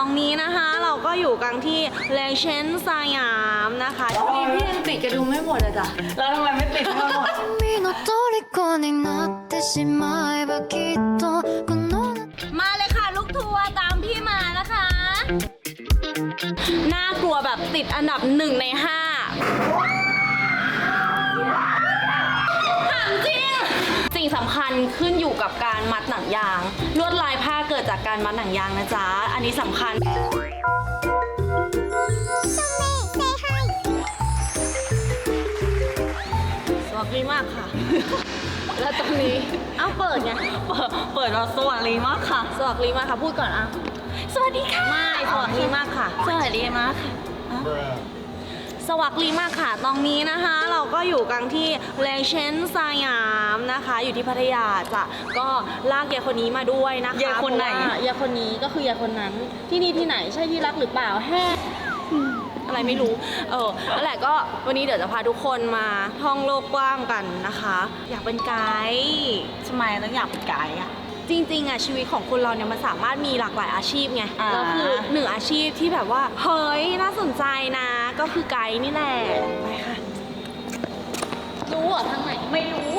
ตรงนี้นะคะ เราก็อยู่กันที่เลเชนสยามนะคะ พี่พี่ยังติดกระดุมไม่หมดเลยจ้ะ แล้วทำไมไม่ติดให้มันหมด 君の虜になってしまえばきっとこの夏 มาเลยค่ะลูกทัวร์ตามพี่มานะคะ น่ากลัวแบบติดอันดับหนึ่งในห้า สิ่งสำคัญขึ้นอยู่กับการมัดหนังยาง ลวดลายผ้าเกิดจากการมัดหนังยางนะจ๊ะ อันนี้สำคัญ สวัสดีมากค่ะ แล้วตรงนี้เอ้าเปิดไง เปิดเปิดมาสวัสดีมากค่ะ สวัสดีมากค่ะ พูดก่อนอะ สวัสดีค่ะ ไม่ สวัสดีมากค่ะ สวัสดีมากค่ะ สวัสดีมากค่ะตรงนี้นะคะ เราก็อยู่กันที่เลเชนสยามนะคะ อยู่ที่พัทยาจ้ะก็ลากยายคนนี้มาด้วยนะคะยายคนไหน เพราะว่ายายคนนี้ก็คือยายคนนั้น ที่นี่ที่ไหนใช่ที่รักหรือเปล่าแฮ่อืมอะไรไม่รู้ เออนั่นแหละก็วันนี้เดี๋ยวจะพาทุกคนมาท่องโลกกว้างกันนะคะ อยากเป็นไกด์ ทำไมต้องอยากเป็นไกด์อะ จริงๆอะชีวิตของคนเราเนี่ยมันสามารถมีหลากหลายอาชีพไงอ่า แล้วคือหนึ่งอาชีพที่แบบว่าเฮ้ยน่าสนใจนะก็คือไกด์นี่แหละไปค่ะ รู้เหรอทางไหน ไม่รู้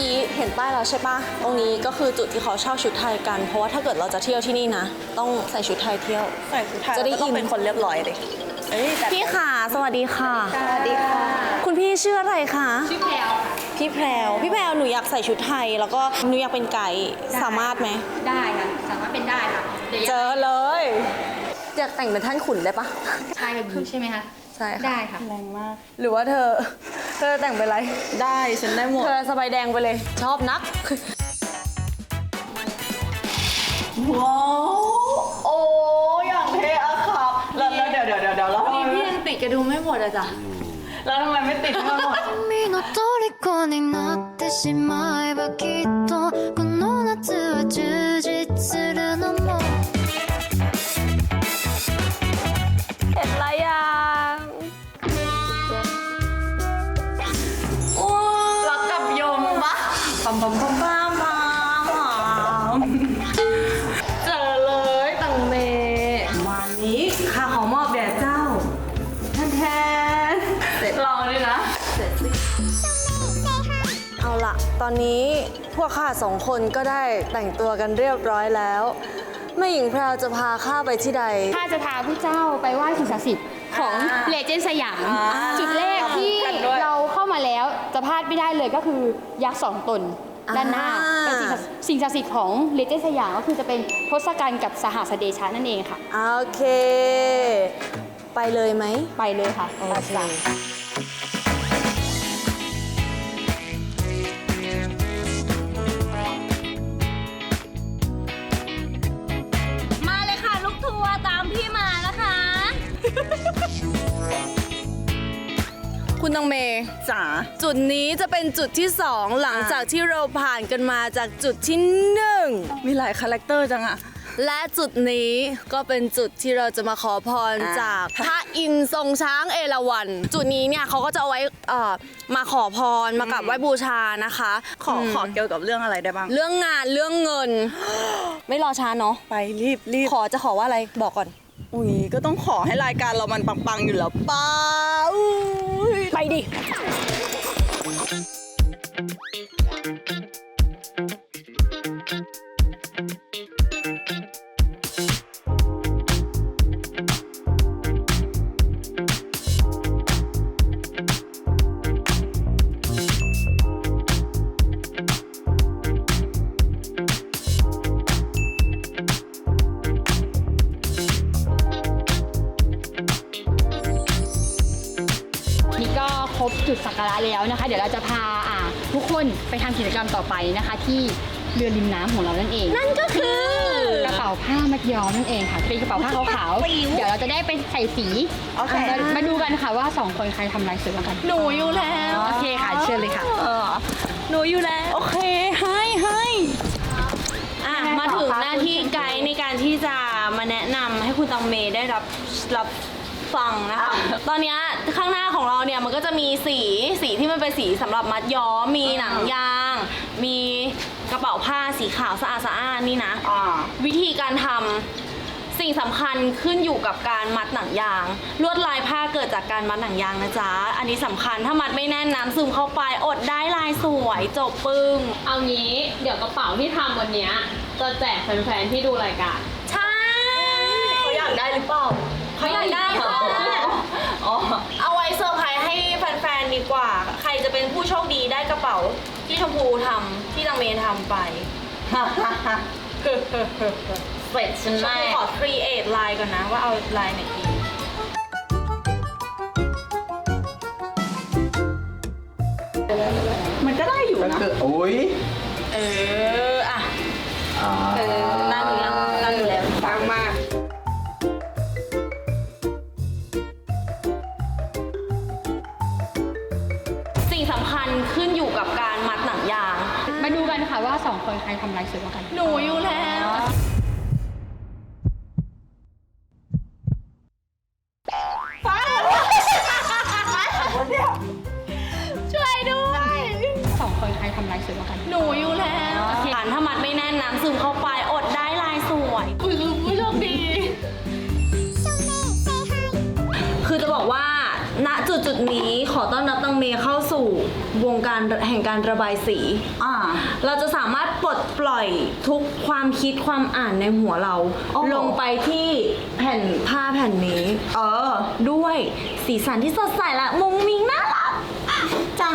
กี้เห็นป้ายแล้วใช่ปะตรงนี้ก็คือจุดที่เขาเช่าชุดไทยกัน เพราะว่าถ้าเกิดเราจะเที่ยวที่นี่นะ ต้องใส่ชุดไทยเที่ยว ใส่ชุดไทยจะได้แล้วก็ต้องอินเป็นคนเรียบร้อยเลยเอ้ยแต่พี่ค่ะ สวัสดีค่ะ สวัสดีค่ะ คุณพี่ชื่ออะไรคะชื่อแพลวค่ะพี่แพรวพี่แพรวหนูอยากใส่ชุดไทย แล้วก็หนูอยากเป็นไก่สามารถไหมได้ค่ะสามารถเป็นได้ค่ะเดี๋ยวเจอเลยอยากแต่งเป็นท่านขุนได้ปะชายกับหญิงใช่ไหมคะ ใช่ค่ะ ได้ค่ะ แรงมาก หรือว่าเธอ เธอแต่งเป็นอะไร ได้ฉันได้หมด เธอสบายแดงไปเลย ชอบนัก ว้าวโอ้อย่างเท่อะครับแล้วแล้วเดี๋ยวเดี๋ยวเดี๋ยวเดี๋ยวแล้วทำไม พี่พี่ ไม่ ยังติดกระดุมไม่หมดเลยจ้ะ แล้วทำไมไม่ติดให้มันหมด 君の虜になってしまえばきっとこの ข้าสองคนก็ได้แต่งตัวกันเรียบร้อยแล้วแม่หญิงแพรวจะพาข้าไปที่ใดถ้าจะพาผู้เจ้าไปไหว้สิ่งศักดิ์สิทธิ์ของอ่าเลเจนด์สยามอ่าจุดแรกที่กันด้วยเราเข้ามาแล้วจะพลาดไม่ได้เลยก็คือยักษ์สองตนด้านหน้าอ่าเป็นสิ่งศักดิ์สิ่งศักดิ์สิทธิ์ของเลเจนด์สยามก็คือจะเป็นทศกัณฐ์กับสหัสเดชะนั่นเองค่ะ โอเค ไปเลยไหม ไปเลยค่ะโอเค คุณตังเมจ๋าจุดนี้จะเป็นจุดที่สองหลังจากที่เราผ่านกันมาจากจุดที่หนึ่งมีหลายคาแรคเตอร์จังอะและจุดนี้ก็เป็นจุดที่เราจะมาขอพรอ่าจากพระอินทร์ทรงช้างเอราวัณจุดนี้เนี่ยเขาก็จะเอาไว้เอ่อมาขอพรมากราบไหว้บูชานะคะ ขอขอเกี่ยวกับเรื่องอะไรได้บ้าง เรื่องงานเรื่องเงิน ไม่รอช้าเนาะไปรีบรีบขอจะขอว่าอะไรบอกก่อน อุ้ยก็ต้องขอให้รายการเรามันปังๆอยู่แล้วป้าอุ้ยไป ดิ จะพาอ่าทุกคนไปทำกิจกรรมต่อไปนะคะ ที่เรือริมน้ำของเรานั่นเองนั่นก็คือกระเป๋าผ้ามัดย้อมนั่นเองค่ะเป็นกระเป๋าผ้าขาวๆเดี๋ยวเราจะได้ไปใส่สีโอเค มามาดูกันค่ะว่าสองคนใครทำลายสวยกว่ากันหนูอยู่แล้วโอเคค่ะเชิญเลยค่ะ ออหนูอยู่แล้ว โอเค ให้ให้อะ ยังไงมาถึงต่อคะหน้าที่ไกด์ในการที่จะมาแนะนำให้คุณตังเมได้รับรับ ฟังนะคะ ตอนเนี้ยข้างหน้าของเราเนี่ยมันก็จะมีสีสีที่มันเป็นสีสำหรับมัดย้อมมีหนังยาง มีกระเป๋าผ้าสีขาวสะอาดสะอ้านนี่นะ อ่า วิธีการทำสิ่งสำคัญขึ้นอยู่กับการมัดหนังยาง ลวดลายผ้าเกิดจากการมัดหนังยางนะจ๊ะ อันนี้สำคัญถ้ามัดไม่แน่นน้ำซึมเข้าไปอดได้ลายสวยจบปึ้ง เอางี้เดี๋ยวกระเป๋าที่ทำวันเนี้ยจะแจกแฟนๆที่ดูรายการ ใช่ เขาอยากได้หรือเปล่าเขาอยากได้ค่ะอ๋อ เอาไว้เซอร์ไพรส์ให้แฟนๆดีกว่า ใครจะเป็นผู้โชคดีได้กระเป๋าที่ ชมพูทำที่ตังเมทำไป เสร็จฉันชมแน่พูขอ create ลายก่อนนะว่าเอาลายไหนดีมันก็ได้อยู่ก็นะ คืออุ้ยเอออะ อ่าเออ ใครทำลายสวยกว่ากัน หนูอยู่แล้วช่วยด้วยสองคนใครทำลายสวยกว่ากัน หนูอยู่แล้วฐานถ้ามัดไม่แน่นน้ำซึมเข้าไปอดได้ลายสวย นี้ขอต้อนรับตังเมเข้าสู่วงการแห่งการระบายสี อ่า เราจะสามารถปลดปล่อยทุกความคิดความอ่านในหัวเรา โอ้โห ลงไปที่แผ่นผ้าแผ่นนี้ เออ ด้วยสีสันที่สดใสและมุ้งมิ้งน่ารักจ้ะ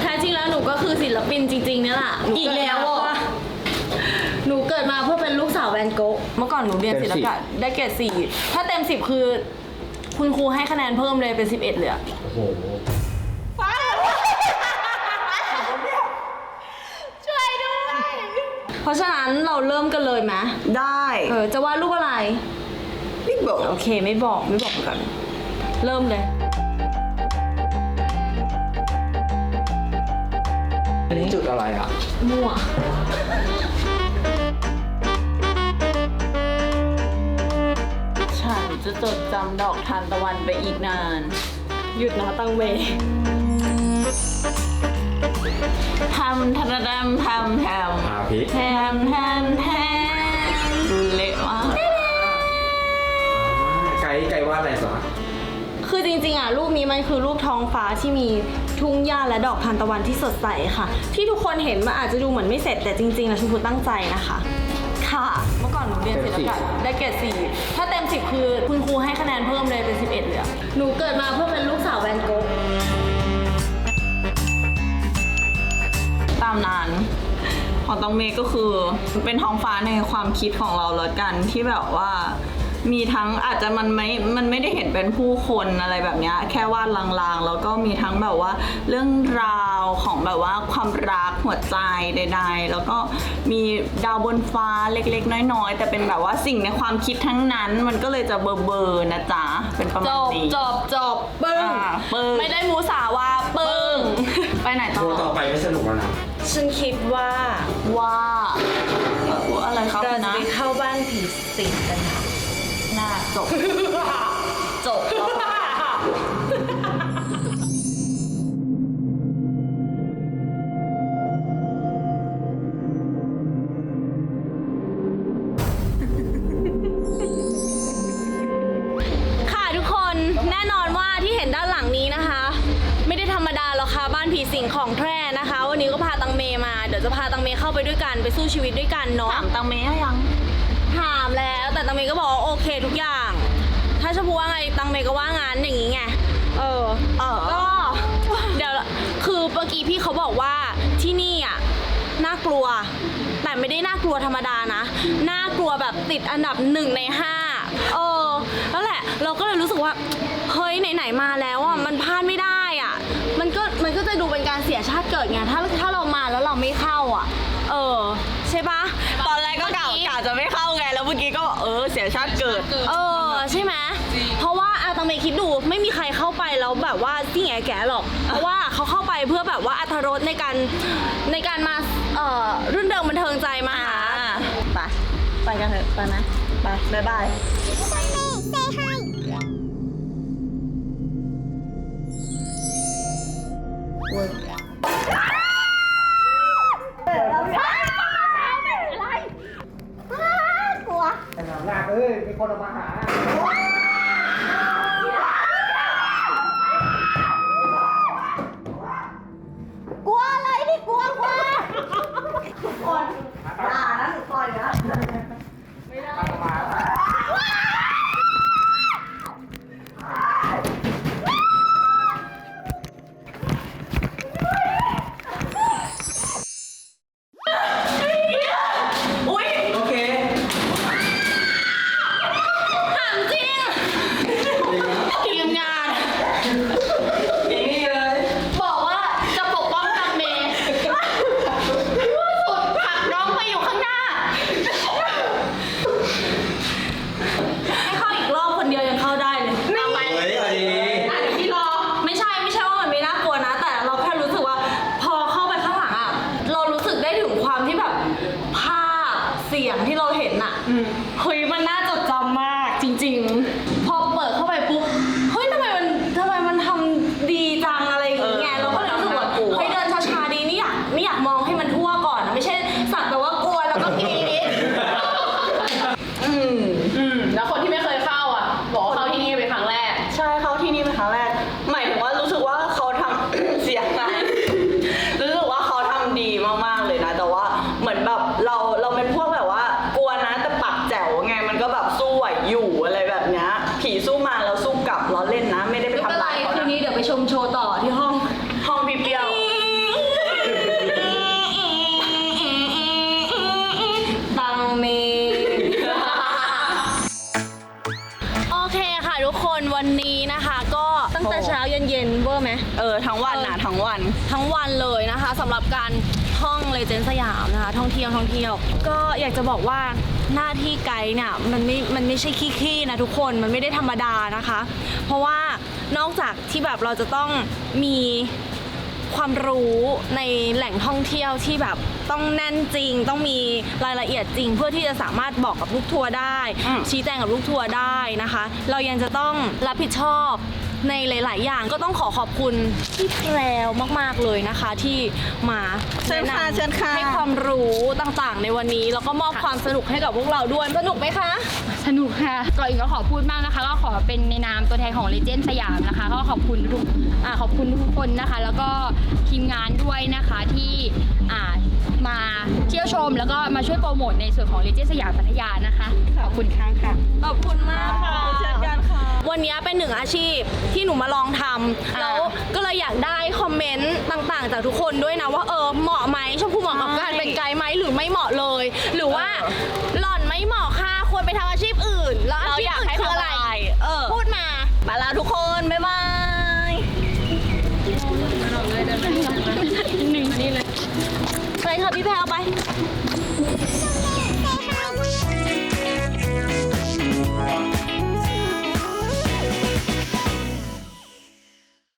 แท้จริงแล้วหนูก็คือศิลปินจริงๆเนี่ยแหละหนูอีกเดแล้วมาเหรอเพื่อหนูเกิดมาเพื่อเป็นลูกสาวแวนโกะเมื่อก่อนหนูเรียนศิลปะได้เกรดสี่ถ้าเต็มสิบคือ คุณครูให้คะแนนเพิ่มเลยเป็นสิบเอ็ดเลยอะโอ้โหเพราะฉะนั้นเราเริ่มกันเลยไหมได้เออจะวาดรูปอะไร พี่บอกโอเคไม่บอกไม่บอกกัน เริ่มเลย อันนี้จุดอะไรอะมั่ว จะจดจำดอกทานตะวันไปอีกนาน หยุดนะตังเวทำทะดำทำแถมอาพิกแถมแถมแถมดูเละมากไกด์ไกด์ว่าอะไรสะคือจริงๆอะรูปนี้มันคือรูปท้องฟ้าที่มีทุ่งหญ้าและดอกทานตะวันที่สดใสค่ะ ที่ทุกคนเห็นมันอาจจะดูเหมือนไม่เสร็จแต่จริงๆแล้วชมพูตั้งใจนะคะ ค่ะ เมื่อก่อนหนูเรียนศิลปะได้เกรดสี่ถ้าเต็มสิบคือคุณครูให้คะแนนเพิ่มเลยเป็นสิบเอ็ดเลยอะหนูเกิดมาเพื่อเป็นลูกสาวแวนโกะตามนั้นของตองเมย์ก็คือเป็นท้องฟ้าในความคิดของเราแล้วกันที่แบบว่า มีทั้งอาจจะมันไม่ มันไม่ได้เห็นเป็นผู้คนอะไรแบบเนี้ยแค่วาดลางๆ แล้วก็มีทั้งแบบว่าเรื่องราวของแบบว่าความรักหัวใจใด ๆ แล้วก็มีดาวบนฟ้าเล็กๆ น้อยๆ แต่เป็นแบบว่าสิ่งในความคิดทั้งนั้น มันก็เลยจะเบอร์เบอร์ๆนะจ๊ะ เป็นประจมาณบนี้จบจบปึ้ง อ่าปึ้งไม่ได้มูสาว่าปึ้ง ไปไหนต่ตัวต่ออไปไม่สนุกแล้วนะ ฉันคิดว่าว่าเอ่ออะไรครับเราจะนะ ไปเข้าบ้านผีสิงกันค่ะน่า จบ จบแล้วค่ะทุกคนแน่นอนว่าที่เห็นด้านหลังนี้นะคะ ไม่ได้ธรรมดาหรอกค่ะบ้านผีสิงของแท้นะคะ วันนี้ก็พาตังเมมาเดี๋ยวจะพาตังเมเข้าไปด้วยกันไปสู้ชีวิตด้วยกันเนาะ ถามตังเมย์ยัง ถามแล้วแต่ตังเมก็บอกว่าโอเคทุกอย่าง ถ้าชมพูว่าไงตังเมก็ว่างานอย่างนี้ไง เออ เออ ก็เดี๋ยวคือเมื่อกี้พี่เขาบอกว่าที่นี่อะน่ากลัว แต่ไม่ได้น่ากลัวธรรมดานะน่ากลัวแบบติดอันดับหนึ่งในห้าเออแล้วแหละ เราก็เลยรู้สึกว่าเฮ้ยไหนๆมาแล้วอะมันพลาดไม่ได้อะ มันก็มันก็จะดูเป็นการเสียชาติเกิดไงถ้าถ้าเรามาแล้วเราไม่เข้าอะ เออ ใช่ปะตอนแรกก็กะเมื่อกี้กะจะไม่เข้าไงแล้วเมื่อกี้ก็เออเสียชาติเกิด เออใช่ไหม เพราะว่าอาตังเมคิดดูไม่มีใครเข้าไปแล้วแบบว่าซิ่งแง่แกหรอก เพราะว่าเขาเข้าไปเพื่อแบบว่าอัธรสในการในการมาเอ่อรื่นเริงบันเทิงใจมาหาไปไปกันเถอะไปนะไปบายบายเอ้ย มีคนออกมาหา วันเลยนะคะสำหรับการท่องเลเจนด์สยามนะคะ ท่องเที่ยวท่องเที่ยว ก็อยากจะบอกว่าหน้าที่ไกด์เนี่ยมันไม่มันไม่ใช่ขี้ๆนะทุกคนมันไม่ได้ธรรมดานะคะ เพราะว่านอกจากที่แบบเราจะต้องมีความรู้ในแหล่งท่องเที่ยวที่แบบต้องแน่นจริง ต้องมีรายละเอียดจริง เพื่อที่จะสามารถบอกกับลูกทัวร์ได้อืมชี้แจงกับลูกทัวร์ได้นะคะ เรายังจะต้องรับผิดชอบ ในหลาย ๆ อย่างก็ต้องขอขอบคุณพี่แพรวมาก ๆ เลยนะคะที่มาเชิญค่ะแนะนำเชิญค่ะ ให้ความรู้ต่าง ๆ ในวันนี้ แล้วก็มอบความสนุกให้กับพวกเราด้วยสนุกไหมคะ สนุกค่ะ ก่อนอื่นก็ขอพูดมากนะคะ ก็ขอเป็นในนามตัวแทนของเลเจนด์สยามนะคะ ก็ขอบคุณทุกอ่าขอบคุณทุกคนนะคะ แล้วก็ทีมงานด้วยนะคะที่อ่ามาเที่ยวชม แล้วก็มาช่วยโปรโมทในส่วนของเลเจนด์สยามพัทยานะคะ ขอบคุณครั้งค่ะ ขอบคุณมากค่ะเช่นกันค่ะ วันนี้เป็นหนึ่งอาชีพที่หนูมาลองทำอ่าแล้วก็เลยอยากได้คอมเมนต์ต่างๆ จากทุกคนด้วยนะว่าเออเหมาะไหมชมพู่เหมาะกับการเป็นไกด์ไหมหรือไม่เหมาะเลย หรือว่าหล่อนไม่เหมาะค่ะควรไปทำอาชีพอื่น แล้วอาเราชีพอยากอื่นให้คืออะไรทำอะไรเออพูดมามาแล้วทุกคนบ๊ายบายไปค่ะพี่แพรวไป